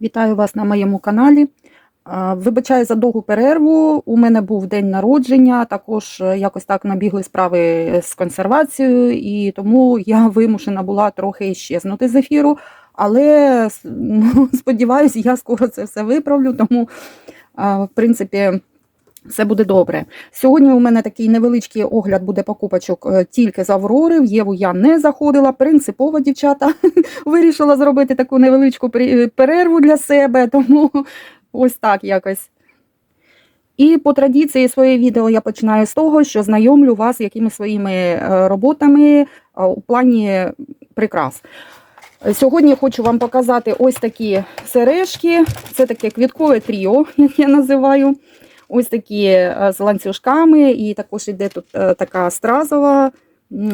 Вітаю вас на моєму каналі. Вибачаю за довгу перерву. У мене був день народження, також е, якось так набігли справи з консервацією, і тому я вимушена була трохи щезнути з ефіру. Але ну, сподіваюся, я скоро це все виправлю, тому в принципі. Все буде добре. Сьогодні у мене такий невеличкий огляд буде покупочок е, тільки з Аврори. В Єву я не заходила. Принципово, дівчата, вирішила зробити таку невеличку перерву для себе, тому ось так якось. І по традиції своє відео я починаю з того, що знайомлю вас з якими своїми е, роботами е, у плані прикрас. Е, Сьогодні хочу вам показати ось такі сережки. Це таке квіткове тріо, як я називаю. Ось такі е, з ланцюжками, і також іде тут е, така стразова,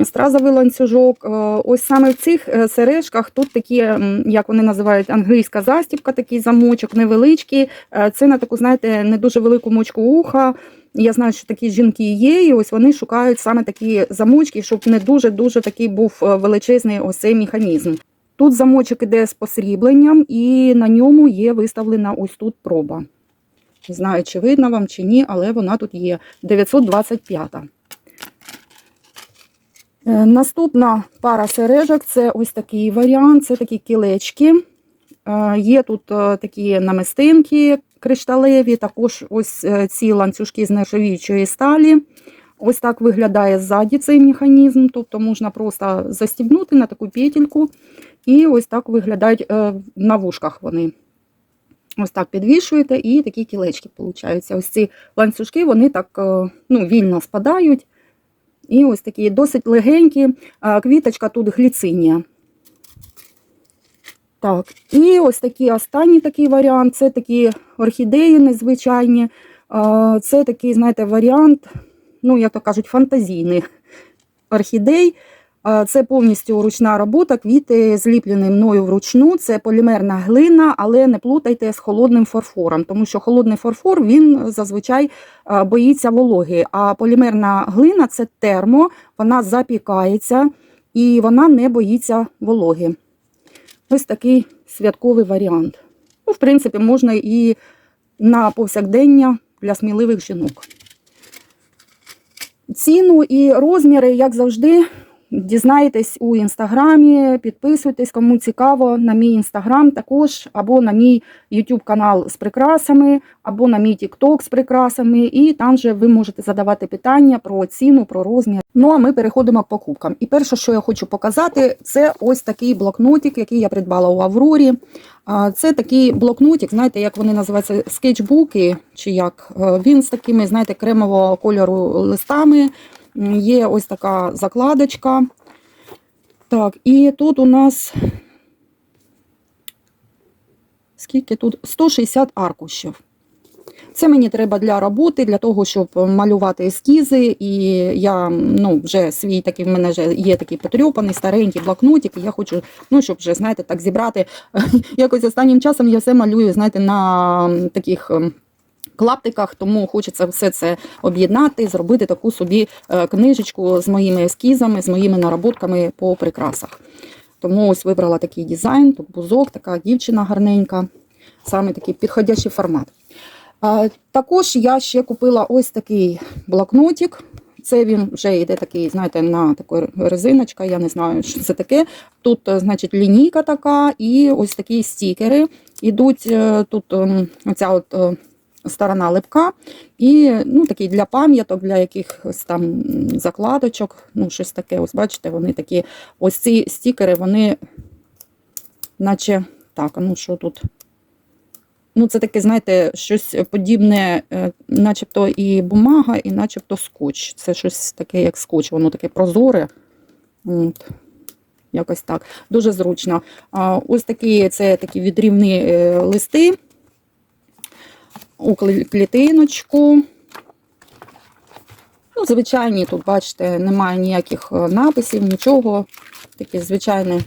стразовий ланцюжок. Е, Ось саме в цих сережках тут такі, як вони називають, англійська застібка, такий замочок, невеличкий. Це на таку, знаєте, не дуже велику мочку уха. Я знаю, що такі жінки є, і ось вони шукають саме такі замочки, щоб не дуже-дуже такий був величезний ось цей механізм. Тут замочок іде з посрібленням, і на ньому є виставлена ось тут проба. Не знаю, чи видно вам, чи ні, але вона тут є. 925. Е, Наступна пара сережок це ось такий варіант, це такі кілечки. Е, Є тут е, такі намистинки кришталеві, також ось ці ланцюжки з нержавіючої сталі. Ось так виглядає ззаді цей механізм, тобто можна просто застібнути на таку петельку, і ось так виглядають на вушках вони. Ось так підвішуєте, і такі кілечки получаються. Ось ці ланцюжки вони так е, ну, вільно спадають. І ось такі досить легенькі. Квіточка тут гліцинія. Так, і ось такий останній такий варіант це такі орхідеї незвичайні. Це такий, знаєте, варіант, ну, як то кажуть, фантазійний орхідей. А, Це повністю ручна робота, квіти зліплені мною вручну. Це полімерна глина, але не плутайте з холодним фарфором, тому що холодний фарфор він зазвичай боїться вологи. А полімерна глина це термо, вона запікається і вона не боїться вологи. Ось такий святковий варіант. Ну, в принципі, можна і на повсякдення для сміливих жінок. Ціну і розміри, як завжди, дізнаєтесь у інстаграмі, підписуйтесь, кому цікаво, на мій інстаграм також, або на мій YouTube канал з прикрасами, або на мій TikTok з прикрасами, і там же ви можете задавати питання про ціну, про розмір. Ну а ми переходимо к покупкам. І перше, що я хочу показати, це ось такий блокнотик, який я придбала у Аврорі. Це такий блокнотик, знаєте, як вони називаються, скетчбуки, чи як. Е, Він з такими, знаєте, кремового кольору листами. Є ось така закладочка. Так, і тут у нас скільки тут? 160 аркушів. Це мені треба для роботи, для того, щоб малювати ескізи. І я ну, вже свій такий в мене вже є такий потрьопаний, старенький блокнотик. І я хочу, ну, щоб вже, знаєте, так зібрати. Якось останнім часом я все малюю, знаєте, на таких. Клаптиках, тому хочеться все це об'єднати, зробити таку собі е, книжечку з моїми ескізами, з моїми нароботками по прикрасах. Тому ось вибрала такий дизайн, тут бузок, така дівчина гарненька, саме такий підходящий формат. Також я ще купила ось такий блокнотик. Це він вже йде такий, знаєте, на таку резиночка, я не знаю, що це таке. Тут, е, значить, лінійка така, і ось такі стікери. Ідуть е, тут ем, оця от сторона липка, і ну, такий для пам'яток, для якихось там закладочок, ну, щось таке. Ось бачите, вони такі. Ось ці стікери, вони, наче так, ну що тут? Ну, це таке, знаєте, щось подібне, е, начебто і бумага, і начебто скотч. Це щось таке, як скотч, воно таке прозоре. От. Якось так. Дуже зручно. Ось такі це такі відрівні е, листи у клітиночку. Ну, звичайні, тут, бачите, немає ніяких е, написів, нічого. Таке звичайне.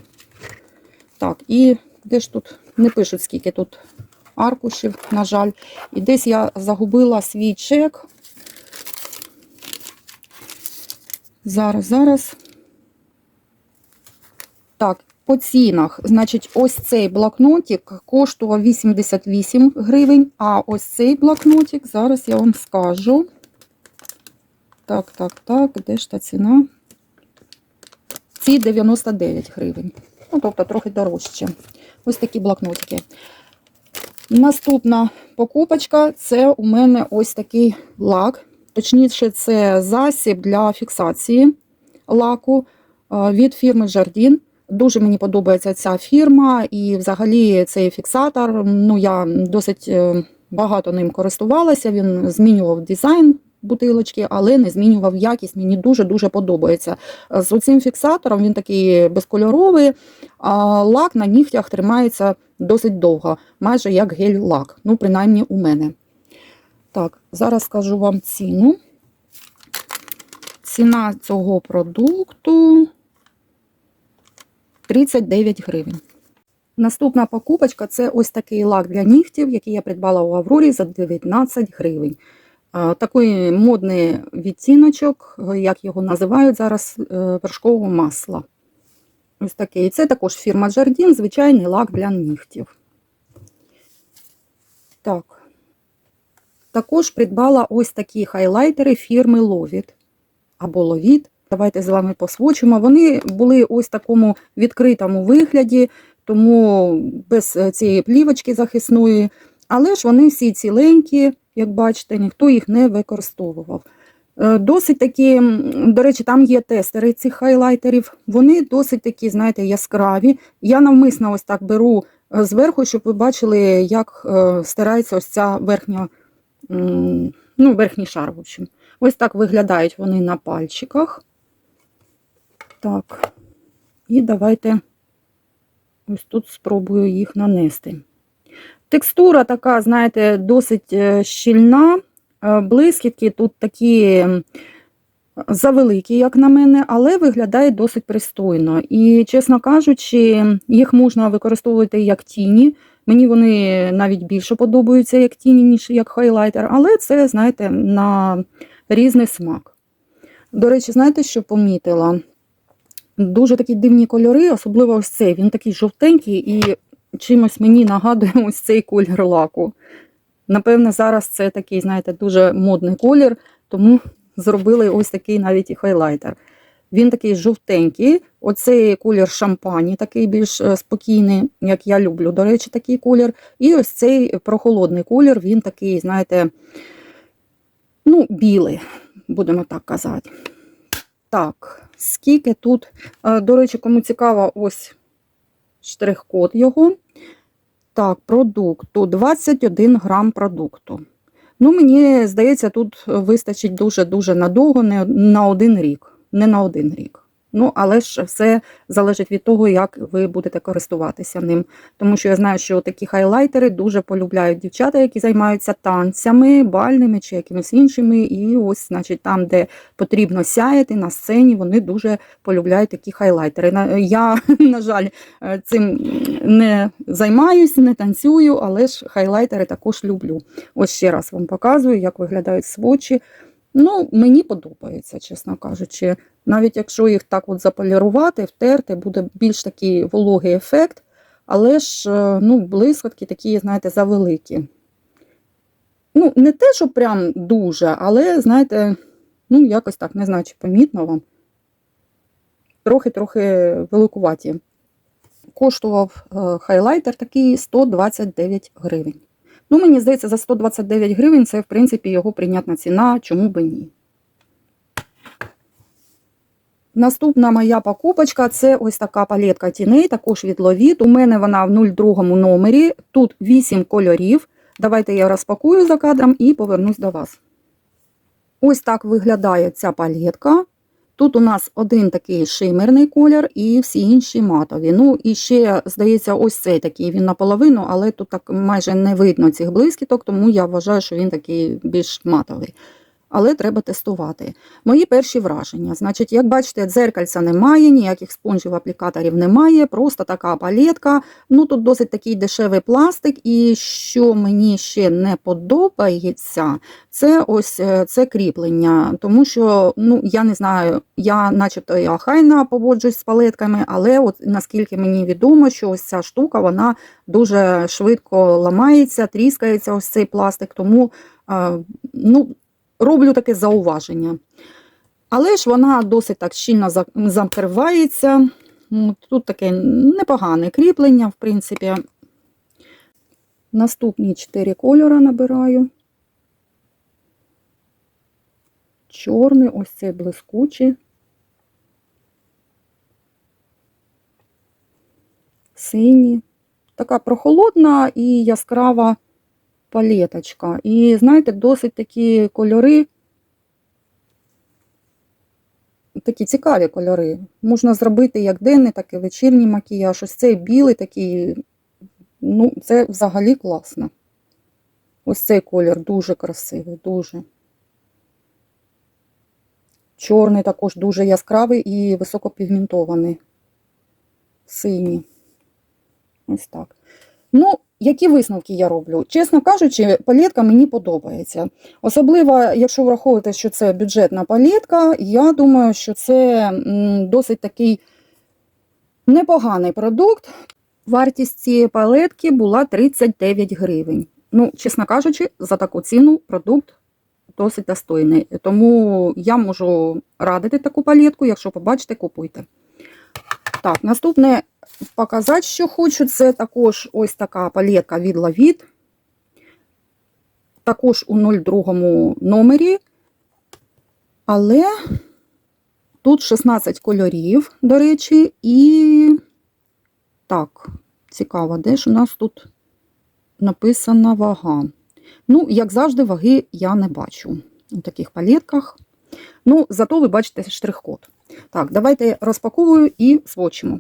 Так, і де ж тут не пишуть, скільки тут аркушів, на жаль. І десь я загубила свій чек. Зараз, зараз. Так, По цінах, значить, ось цей блокнотик коштував 88 гривень, а ось цей блокнотик, зараз я вам скажу. Так, так, так, де ж та ціна? Ці 99 гривень. Ну, тобто трохи дорожче. Ось такі блокнотики. Наступна покупочка це у мене ось такий лак. Точніше, це засіб для фіксації лаку е, від фірми Jardin. Дуже мені подобається ця фірма, і взагалі цей фіксатор. Ну, я досить е, багато ним користувалася. Він змінював дизайн бутилочки, але не змінював якість. Мені дуже-дуже подобається. З цим фіксатором він такий безкольоровий, а лак на нігтях тримається досить довго, майже як гель-лак. Ну, принаймні у мене. Так, зараз скажу вам ціну. Ціна цього продукту 39 гривень. Наступна покупочка це ось такий лак для нігтів, який я придбала у Аврорі за 19 гривень. Такий модний відтіночок, як його називають зараз, е, вершкового масла. Ось такий. Це також фірма Jardin, звичайний лак для нігтів. Так. Також придбала ось такі хайлайтери фірми Lovit або Lovit. Давайте з вами посвочимо. Вони були ось такому відкритому вигляді, тому без е, цієї плівочки захисної. Але ж вони всі ціленькі, як бачите, ніхто їх не використовував. Е, Досить такі, до речі, там є тестери цих хайлайтерів. Вони досить такі, знаєте, яскраві. Я навмисно ось так беру е, зверху, щоб ви бачили, як стирається ось ця верхня, ну, верхній шар. В общем. Ось так виглядають вони на пальчиках. Так, і давайте ось тут спробую їх нанести. Текстура така, знаєте, досить е, щільна. Е, Блискітки тут такі завеликі, як на мене, але виглядають досить пристойно. І, чесно кажучи, їх можна використовувати як тіні. Мені вони навіть більше подобаються як тіні, ніж як хайлайтер, але це, знаєте, на різний смак. До речі, знаєте, що помітила? Дуже такі дивні кольори, особливо ось цей. Він такий жовтенький і чимось мені нагадує ось цей колір лаку. Напевне, зараз це такий, знаєте, дуже модний колір, тому зробили ось такий навіть і хайлайтер. Він такий жовтенький, оцей колір шампані, такий більш е, спокійний, як я люблю, до речі, такий колір. І ось цей прохолодний колір, він такий, знаєте, ну, білий, будемо так казати. Так, скільки тут, е, до речі, кому цікаво, ось штрих-код його. Так, продукту 21 грам продукту. Ну, мені здається, тут вистачить дуже-дуже надовго, не на один рік. Не на один рік. Ну, але ж все залежить від того, як ви будете користуватися ним. Тому що я знаю, що такі хайлайтери дуже полюбляють дівчата, які займаються танцями, бальними чи якимись іншими. І ось, значить, там, де потрібно сяяти на сцені, вони дуже полюбляють такі хайлайтери. Я, на жаль, е, цим не займаюся, не танцюю, але ж хайлайтери також люблю. Ось ще раз вам показую, як виглядають свочі. Ну, мені подобається, чесно кажучи. Навіть якщо їх так от заполірувати, втерти, буде більш такий вологий ефект, але ж е, ну, блискотки такі, знаєте, завеликі. Ну, не те, що прям дуже, але, знаєте, ну, якось так, не знаю, чи помітно вам. Трохи-трохи великуваті. Коштував е, хайлайтер такий 129 гривень. Ну, мені здається, за 129 гривень це, в принципі, його прийнятна ціна, чому би ні. Наступна моя покупочка це ось така палетка тіней, також від Lovit. У мене вона в 02 номері. Тут 8 кольорів. Давайте я розпакую за кадром і повернусь до вас. Ось так виглядає ця палетка. Тут у нас один такий шимерний колір і всі інші матові. Ну і ще, здається, ось цей такий він наполовину, але тут так майже не видно цих блискіток, тому я вважаю, що він такий більш матовий. Але треба тестувати. Мої перші враження. Значить, як бачите, дзеркальця немає, ніяких спонжів аплікаторів немає, просто така палетка. Ну тут досить такий дешевий пластик, і що мені ще не подобається, це ось е, це кріплення. Тому що ну я не знаю, я, начебто, я хайна поводжусь з палетками, але от наскільки мені відомо, що ось ця штука вона дуже швидко ламається, тріскається ось цей пластик, тому е, ну, роблю таке зауваження. Але ж вона досить так щільно за- закривається. Ну, Тут таке непогане кріплення, в принципі. Наступні 4 кольори набираю. Чорний, ось цей блискучий. Синій. Така прохолодна і яскрава палеточка. І, знаєте, досить такі кольори, такі цікаві кольори. Можна зробити як денний, так і вечірній макіяж. Ось цей білий такий, ну, це взагалі класно. Ось цей колір дуже красивий, дуже. Чорний також дуже яскравий і високопігментований. Синій. Ось так. Ну, які висновки я роблю? Чесно кажучи, палетка мені подобається. Особливо, якщо враховувати, що це бюджетна палетка, я думаю, що це досить такий непоганий продукт. Вартість цієї палетки була 39 гривень. Ну, чесно кажучи, за таку ціну продукт досить достойний. Тому я можу радити таку палетку, якщо побачите, купуйте. Так, наступне показати, що хочу, це також ось така палетка від Lavit. Також у 02 номері. Але тут 16 кольорів, до речі, і так, цікаво, де ж у нас тут написана вага. Ну, як завжди, ваги я не бачу у таких палетках. Ну, зато ви бачите штрих-код. Так, давайте розпаковую і свочимо.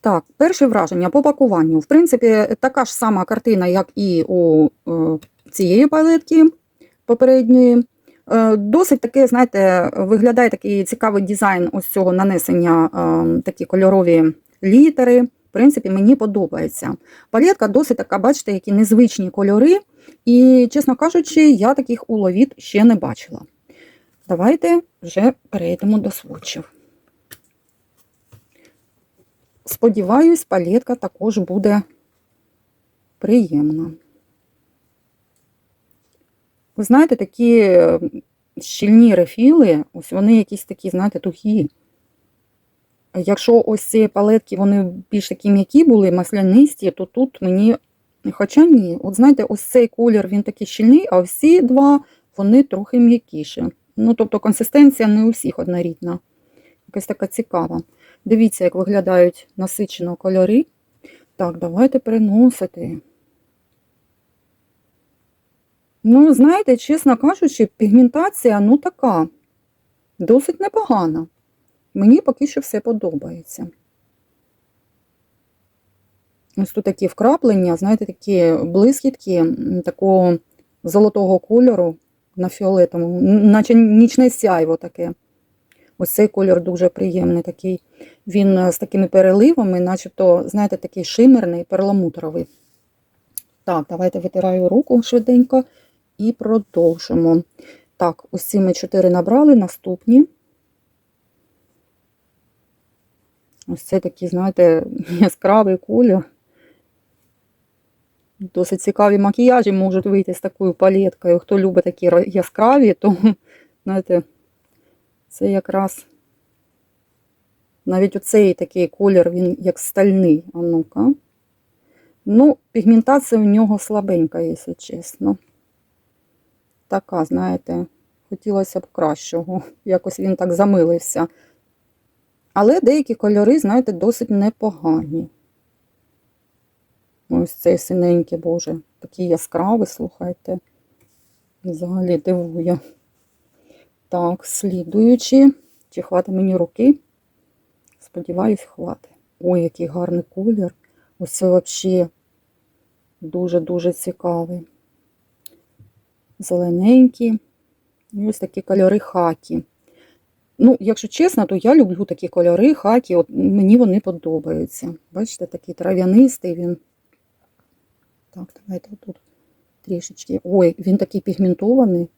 Так, перше враження по пакуванню. В принципі, така ж сама картина, як і у е, цієї палетки попередньої. Е, досить таке, знаєте, виглядає такий цікавий дизайн ось цього нанесення, е, такі кольорові літери. В принципі, мені подобається. Палетка досить така, бачите, які незвичні кольори. І, чесно кажучи, я таких уловіт ще не бачила. Давайте вже перейдемо до сводчів. Сподіваюсь, палетка також буде приємна. Ви знаєте, такі щільні рефіли, ось вони якісь такі, знаєте, тухі. Якщо ось ці палетки, вони більш такі м'які були, маслянисті, то тут мені. Хоча ні, от знаєте, ось цей колір він такий щільний, а всі два вони трохи м'якіші. Ну, тобто консистенція не у всіх однорідна. Якась така цікава. Дивіться, як виглядають насичено кольори. Так, давайте переносити. Ну, знаєте, чесно кажучи, пігментація, ну, така, досить непогана. Мені поки що все подобається. Ось тут такі вкраплення, знаєте, такі блискітки такого золотого кольору на фіолетовому, наче нічне сяйво таке. Ось цей колір дуже приємний такий. Він е, з такими переливами, начебто, знаєте, такий шимерний, перламутровий. Так, давайте витираю руку швиденько і продовжимо. Так, ось ці ми чотири набрали, наступні. Ось це такий, знаєте, яскравий колір. Досить цікаві макіяжі можуть вийти з такою палеткою. Хто любить такі яскраві, то, знаєте, це якраз навіть оцей такий колір, він як стальний. А ну-ка. Ну, пігментація у нього слабенька, якщо чесно. Така, знаєте, хотілося б кращого. Якось він так замилився. Але деякі кольори, знаєте, досить непогані. Ось цей синенький, боже, такий яскравий, слухайте. Взагалі дивує. Так, слідуючи, чи хватить мені руки? Сподіваюсь, хватить. Ой, який гарний колір. Ось це взагалі дуже-дуже цікавий. Зелененький. І ось такі кольори хакі. Ну, якщо чесно, то я люблю такі кольори хакі, от мені вони подобаються. Бачите, такий трав'янистий він. Так, давайте тут трішечки. Ой, він такий пігментований.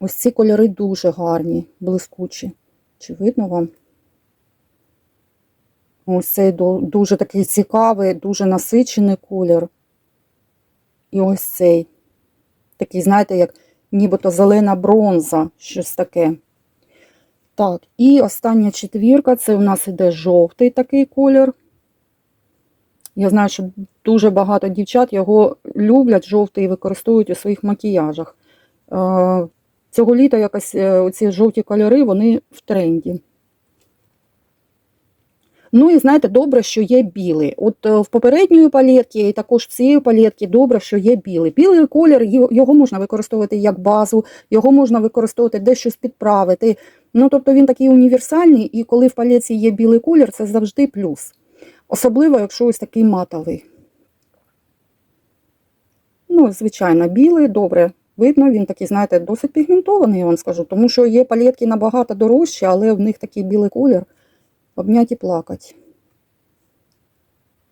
Ось ці кольори дуже гарні, блискучі. Чи видно вам? Ось цей дуже такий цікавий, дуже насичений колір. І ось цей. Такий, знаєте, як нібито зелена бронза, щось таке. Так, і остання четвірка це у нас іде жовтий такий колір. Я знаю, що дуже багато дівчат його люблять, жовтий використовують у своїх макіяжах. Цього літа якось е, оці жовті кольори, вони в тренді. Ну і знаєте, добре, що є білий. От е, в попередньої палетки, і також в цієї палетки добре, що є білий. Білий колір, його- можна використовувати як базу, його можна використовувати де щось підправити. Ну, тобто він такий універсальний, і коли в палетці є білий колір, це завжди плюс. Особливо, якщо ось такий матовий. Ну, звичайно, білий, добре. Видно, він такий, знаєте, досить пігментований, я вам скажу, тому що є палетки набагато дорожчі, але в них такий білий колір. Обнять і плакать.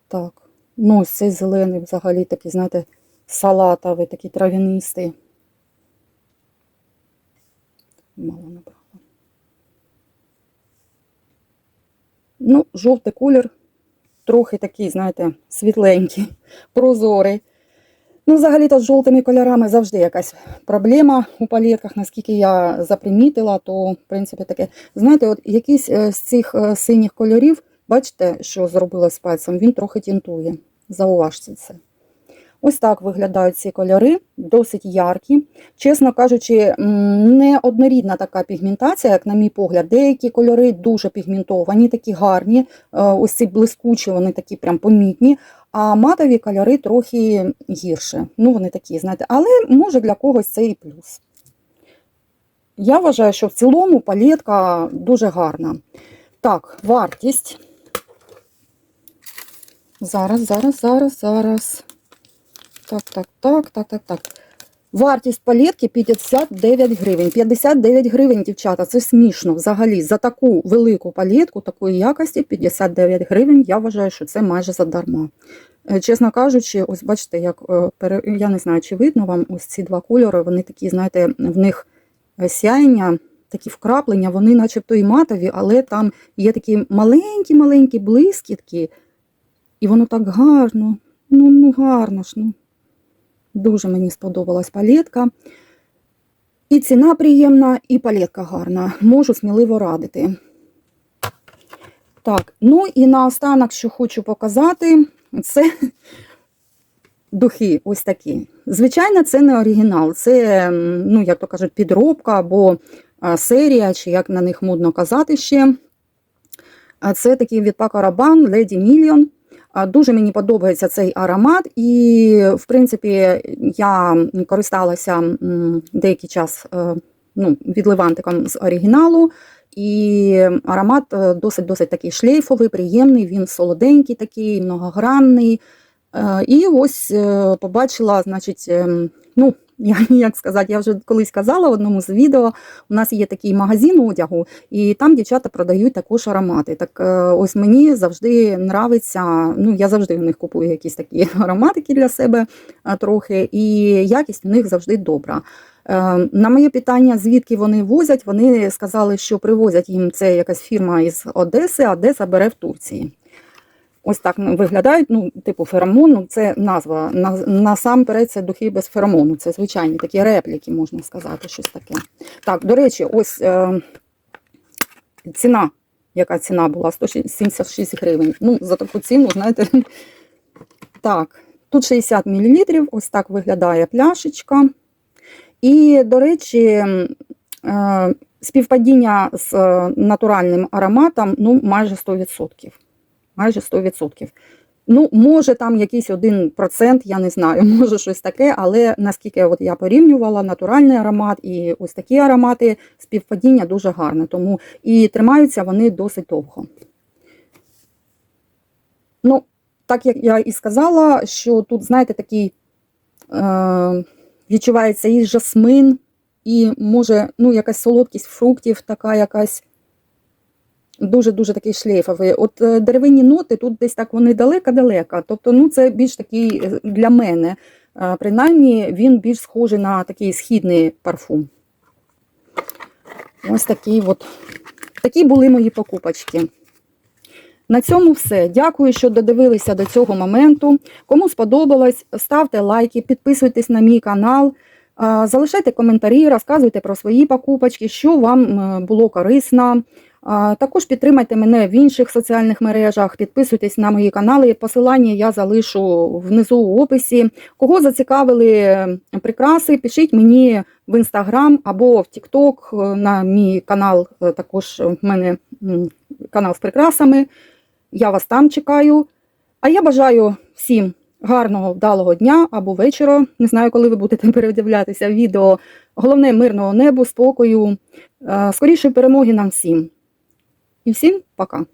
Так. Ну, ось цей зелений взагалі такий, знаєте, салатовий, такий трав'янистий. Мало набрала. Ну, жовтий колір, трохи такий, знаєте, світленький, прозорий. Ну, взагалі-то з жовтими кольорами завжди якась проблема у палітках. наскільки я запримітила, то, в принципі, таке. Знаєте, от якийсь е, з цих е, синіх кольорів, бачите, що зробила з пальцем, він трохи тінтує. Зауважте це. Ось так виглядають ці кольори, досить яркі. Чесно кажучи, не однорідна така пігментація, як на мій погляд. Деякі кольори дуже пігментовані, такі гарні, е, ось ці блискучі, вони такі прям помітні. А матові кольори трохи гірше. Ну, вони такі, знаєте, але може для когось це і плюс. Я вважаю, що в цілому палетка дуже гарна. Так, вартість. Зараз, зараз, зараз, зараз. Так, так, так, так, так, так. Вартість палетки 59 гривень. 59 гривень, дівчата, це смішно взагалі. За таку велику палетку, такої якості 59 гривень, я вважаю, що це майже задарма. Е, Чесно кажучи, ось бачите, як е, я не знаю, чи видно вам ось ці два кольори, вони такі, знаєте, в них е, сяєння, такі вкраплення, вони начебто і матові, але там є такі маленькі-маленькі блискітки, і воно так гарно, ну, ну гарно ж, ну. Дуже мені сподобалась палетка. І ціна приємна, і палетка гарна. Можу сміливо радити. Так, ну і наостанок, що хочу показати, це духи ось такі. Звичайно, це не оригінал, це, ну, як то кажуть, підробка або серія, чи як на них модно казати ще. Це такий від Paco Rabanne Lady Million. Дуже мені подобається цей аромат, і, в принципі, я користалася деякий час е, ну, відливантиком з оригіналу. І аромат досить-досить такий шлейфовий, приємний, він солоденький, такий, многогранний. Е, І ось е, побачила, значить, ем, ну, я, як сказати, я вже колись казала в одному з відео, у нас є такий магазин одягу, і там дівчата продають також аромати. Так е, ось мені завжди нравиться, ну я завжди у них купую якісь такі ароматики для себе е, трохи, і якість у них завжди добра. Е, На моє питання, звідки вони возять, вони сказали, що привозять їм це якась фірма із Одеси, Одеса бере в Турції. Ось так виглядають, ну, типу феромон, ну, це назва. Насамперед це духи без феромону. Це звичайні такі репліки, можна сказати, щось таке. Так, до речі, ось е, ціна. Яка ціна була? 176 гривень. Ну, за таку ціну, знаєте. Так, тут 60 мл, ось так виглядає пляшечка. І, до речі, е, співпадіння з е, натуральним ароматом ну, майже 100%. Майже 100%. Ну, може, там якийсь один процент, я не знаю, може щось таке, але наскільки от я порівнювала натуральний аромат і ось такі аромати, співпадіння дуже гарне. Тому і тримаються вони досить довго. Ну, так як я і сказала, що тут, знаєте, такий е, відчувається і жасмин, і може ну, якась солодкість фруктів, така якась дуже-дуже такий шлейфовий. От е, деревинні ноти тут десь так вони далеко-далеко. Тобто, ну, це більш такий е, для мене. е, Принаймні, він більш схожий на такий східний парфум. Ось такий от. Такі були мої покупочки. На цьому все. Дякую, що додивилися до цього моменту. Кому сподобалось, ставте лайки, підписуйтесь на мій канал, залишайте коментарі, розказуйте про свої покупочки, що вам було корисно. Також підтримайте мене в інших соціальних мережах, підписуйтесь на мої канали. Посилання я залишу внизу у описі. Кого зацікавили е, прикраси, пишіть мені в інстаграм або в Тікток на мій канал. е, Також в мене канал з прикрасами. Я вас там чекаю. А я бажаю всім гарного, вдалого дня або вечора. Не знаю, коли ви будете передивлятися відео. Головне мирного небу, спокою, е, скорішої перемоги нам всім. І всім пока.